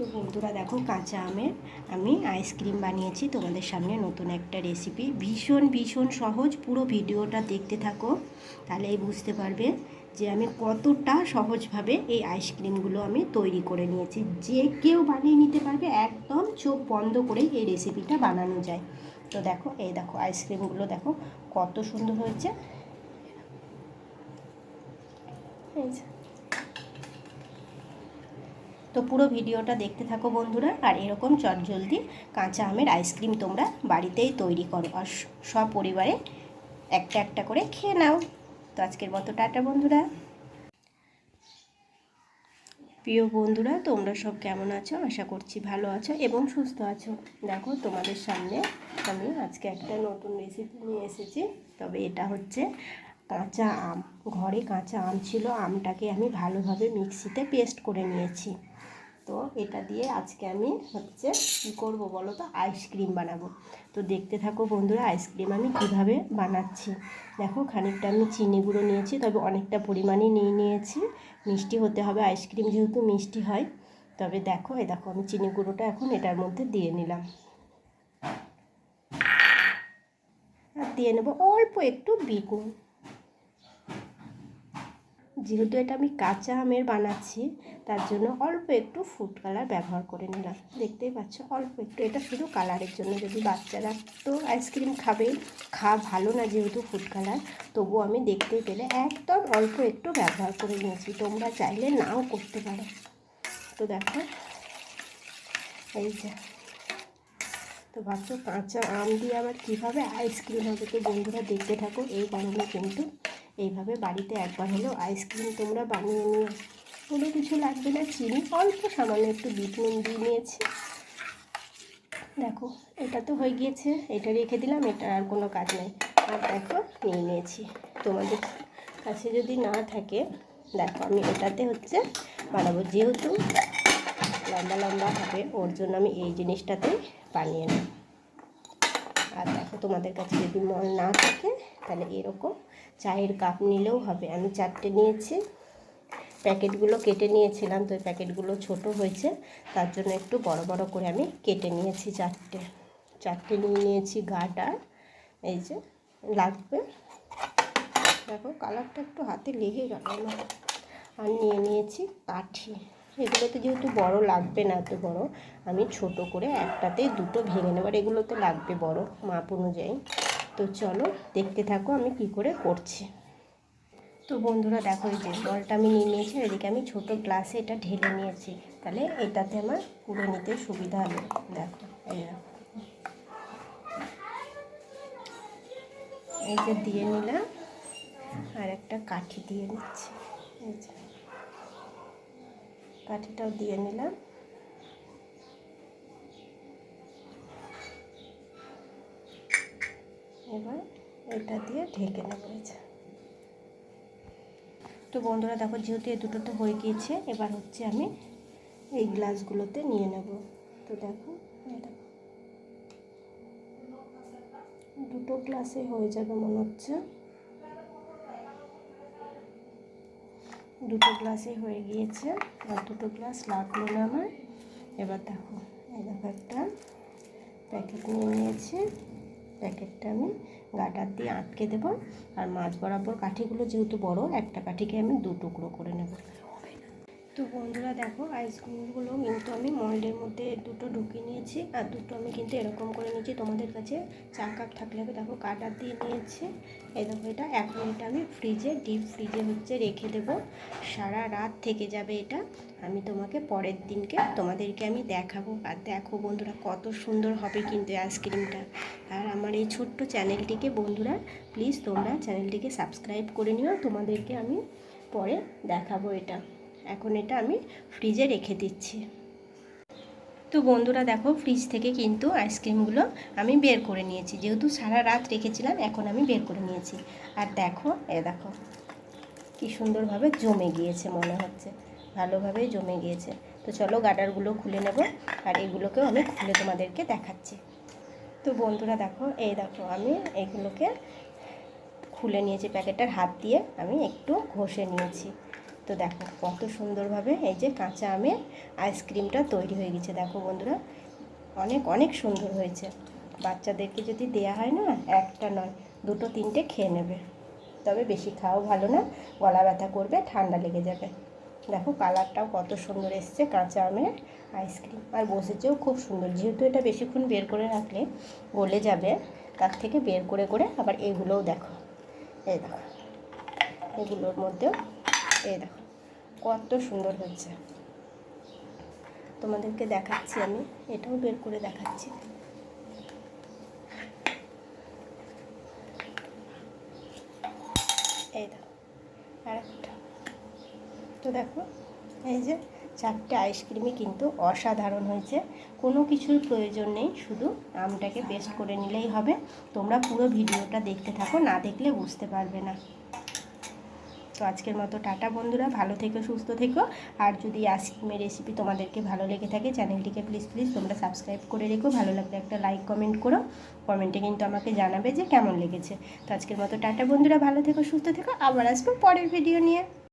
তো বন্ধুরা দেখো কাঁচা আমের আমি আইসক্রিম বানিয়েছি তোমাদের সামনে নতুন একটা রেসিপি ভীষণ ভীষণ সহজ পুরো ভিডিওটা দেখতে থাকো, তাহলেই বুঝতে পারবে যে আমি কতটা সহজভাবে এই আইসক্রিমগুলো আমি তৈরি করে নিয়েছি। যে কেউ বানিয়ে নিতে পারবে, একদম চোখ বন্ধ করেই এই রেসিপিটা বানানো যায়। তো দেখো, এই দেখো আইসক্রিমগুলো দেখো কত সুন্দর হয়েছে। এই তো পুরো ভিডিওটা দেখতে থাকো বন্ধুরা, আর এরকম চটজলদি কাঁচা আমের আইসক্রিম তোমরা বাড়িতেই তৈরি করো আর সব পরিবারে একটা একটা করে খেয়ে নাও। তো আজকের মতো টাটা বন্ধুরা। প্রিয় বন্ধুরা, তোমরা সব কেমন আছো? আশা করছি ভালো আছো এবং সুস্থ আছো। দেখো, তোমাদের সামনে আমি আজকে একটা নতুন রেসিপি নিয়ে এসেছি। তবে এটা হচ্ছে কাঁচা আম। ঘরে কাঁচা আম ছিল, আমটাকে আমি ভালোভাবে মিক্সিতে পেস্ট করে নিয়েছি। তো এটা দিয়ে আজকে আমি হচ্ছে কী করব বলো তো? আইসক্রিম বানাবো। তো দেখতে থাকো বন্ধুরা আইসক্রিম আমি কীভাবে বানাচ্ছি। দেখো, খানিকটা আমি চিনি গুঁড়ো নিয়েছি, তবে অনেকটা পরিমাণে নিয়ে নিয়েছি। মিষ্টি হতে হবে আইসক্রিম যেহেতু মিষ্টি হয়। তবে দেখো, এই দেখো, আমি চিনি গুঁড়োটা এখন এটার মধ্যে দিয়ে নিলাম। আর দিয়ে নেব অল্প একটু বিট নুন যেহেতু এটা আমি কাঁচা আমের বানাচ্ছি, তার জন্য অল্প একটু ফুড কালার ব্যবহার করে নিলাম। দেখতেই পাচ্ছ, অল্প একটু। এটা শুধু কালারের জন্য। যদি বাচ্চারা তো আইসক্রিম খাবে, খা ভালো না যেহেতু ফুড কালার তবু আমি দেখতে পেলে একদম অল্প একটু ব্যবহার করে নিয়েছি। তোমরা চাইলে নাও করতে পারো। তো দেখো, এই যে। তো ভাবছ কাঁচা আম দিয়ে আবার কীভাবে আইসক্রিম হবে? তো বন্ধুরা দেখতে থাকো, এই কারণে কিন্তু এইভাবে বাড়িতে একবার হলেও আইসক্রিম তোমরা বানিয়ে নিও। কোনো কিছু লাগবে না, চিনি, অল্প সামান্য একটু বিট নুন দিয়ে নিয়েছি। দেখো, এটা তো হয়ে গিয়েছে, এটা রেখে দিলাম, এটা আর কোনো কাজ নেই। আর দেখো, নিয়ে নিয়েছি। তোমাদের কাছে যদি না থাকে, দেখো, আমি এটাতে হচ্ছে বানাবো। যেহেতু লম্বা লম্বা হবে, ওর জন্য আমি এই জিনিসটাতেই বানিয়ে নেব। আর দেখো, তোমাদের কাছে যদি মল না থাকে, তাহলে এরকম চায়ের কাপ নিলেও হবে। আমি চারটে নিয়েছি। প্যাকেটগুলো কেটে নিয়েছিলাম তো প্যাকেটগুলো ছোট হয়েছে। তার জন্য একটু বড় বড় করে আমি কেটে নিয়েছি চারটে। চারটে নিয়ে নিয়েছি গাটা। এই যে লাগবে। দেখো কালারটা একটু হাতে লেগে গেল আমার। আর নিয়ে নিয়েছি কাঠি। এগুলোতে যেহেতু বড় লাগবে না এত বড়, আমি ছোট করে একটাতে দুটো ভেঙে নেবার এগুলোতে লাগবে বড় মাপ অনুযায়ী। তো চলো দেখতে থাকো আমি কি করে করছি। তো বন্ধুরা দেখো এই যে জলটা আমি নিয়ে নিয়েছি এদিকে আমি ছোট গ্লাসে এটা ঢেলে নিয়েছি। তাহলে এটাতে আমার পুরো নিতে সুবিধা হবে। দেখো, এই যে। দিয়ে নিলাম, আর একটা কাঠি দিয়ে নিচ্ছি। কাঠিটাও দিয়ে নিলাম। এবার এটা দিয়ে ঢেকে নেব তো বন্ধুরা, দেখো, যেহেতু এই দুটো তো হয়ে গিয়েছে, এবার হচ্ছে আমি এই গ্লাসগুলোতে নিয়ে নেব। তো দেখো দেখো। দুটো গ্লাসে হয়ে যাবে মনে হচ্ছে। দুটো গ্লাসে হয়ে গিয়েছে আর দুটো গ্লাস লাগল না আমার। এবার দেখো, এই দেখো একটা প্যাকেট নিয়ে নিয়েছি। প্যাকেটটা আমি গাটার দিয়ে আটকে দেবো। আর মাছ বরাবর কাঠিগুলো যেহেতু বড়, একটা কাঠিকে আমি দু টুকরো করে নেব। তো বন্ধুরা দেখো আইসক্রিমগুলো কিন্তু আমি মল্ডের মধ্যে দুটো ঢুকিয়ে নিয়েছি, আর দুটো আমি কিন্তু এরকম করে নিয়েছি। তোমাদের কাছে চা কাপ থাকলে দেখো কাটার দিয়ে নিয়েছি। এই দেখো এটা এক মিনিট আমি ফ্রিজে ডিপ ফ্রিজে হচ্ছে রেখে দেব। সারা রাত থেকে যাবে এটা। আমি তোমাকে পরের দিনকে তোমাদেরকে আমি দেখাবো। আর দেখো বন্ধুরা কত সুন্দর হবে কিন্তু আইসক্রিমটা আর আমার এই ছোট্ট চ্যানেলটিকে বন্ধুরা প্লিজ তোমরা চ্যানেলটিকে সাবস্ক্রাইব করে নিও। তোমাদেরকে আমি পরে দেখাবো এটা। এখন এটা আমি ফ্রিজে রেখে দিচ্ছি। তো বন্ধুরা দেখো, ফ্রিজ থেকে কিন্তু আইসক্রিমগুলো আমি বের করে নিয়েছি। যেহেতু সারা রাত রেখেছিলাম, এখন আমি বের করে নিয়েছি। আর দেখো, এ দেখো, কি সুন্দরভাবে জমে গিয়েছে মনে হচ্ছে। ভালোভাবে জমে গিয়েছে। তো চলো, গাডারগুলো খুলে নেব আর এগুলোকেও আমি খুলে তোমাদেরকে দেখাচ্ছি। তো বন্ধুরা দেখো এই দেখো, আমি এগুলোকে খুলে নিয়েছি। প্যাকেটটার হাত দিয়ে আমি একটু ঘষে নিয়েছি। তো দেখো কত সুন্দরভাবে এই যে কাঁচা আমের আইসক্রিমটা তৈরি হয়ে গেছে। দেখো বন্ধুরা, অনেক অনেক সুন্দর হয়েছে। বাচ্চাদেরকে যদি দেয়া হয় না, একটা নয়, দুটো, তিনটে খেয়ে নেবে। তবে বেশি খাওয়াও ভালো না, গলা ব্যথা করবে, ঠান্ডা লেগে যাবে। দেখো কালারটাও কত সুন্দর এসছে, কাঁচা আমের আইসক্রিম। আর বসেছেও খুব সুন্দর, যেহেতু এটা বেশিক্ষণ বের করে রাখলে গলে যাবে, তার থেকে বের করে করে আবার এগুলোও দেখো। এই দেখো, এগুলোর মধ্যেও এই দেখো, কত সুন্দর হয়েছে। তোমাদেরকে দেখাচ্ছি আমি, এটাও বের করে দেখাচ্ছি। এই দেখো আর একটা তো দেখো, এই যে চারটে আইসক্রিমই কিন্তু অসাধারণ হয়েছে। কোনো কিছুর প্রয়োজন নেই, শুধু আমটাকে পেস্ট করে নিলেই হবে। তোমরা পুরো ভিডিওটা দেখতে থাকো, না দেখলে বুঝতে পারবে না। তো আজকের মতো টাটা বন্ধুরা, ভালো থেকো, সুস্থ থেকো। আর যদি আইসক্রিমের রেসিপি তোমাদেরকে ভালো লেগে থাকে, চ্যানেলটিকে প্লিজ প্লিজ তোমরা সাবস্ক্রাইব করে রেখো। ভালো লাগলে একটা লাইক কমেন্ট করো। কমেন্টে কিন্তু আমাকে জানাবে যে কেমন লেগেছে। তো আজকের মতো টাটা বন্ধুরা, ভালো থেকো, সুস্থ থেকো। আবার আসব পরের ভিডিও নিয়ে।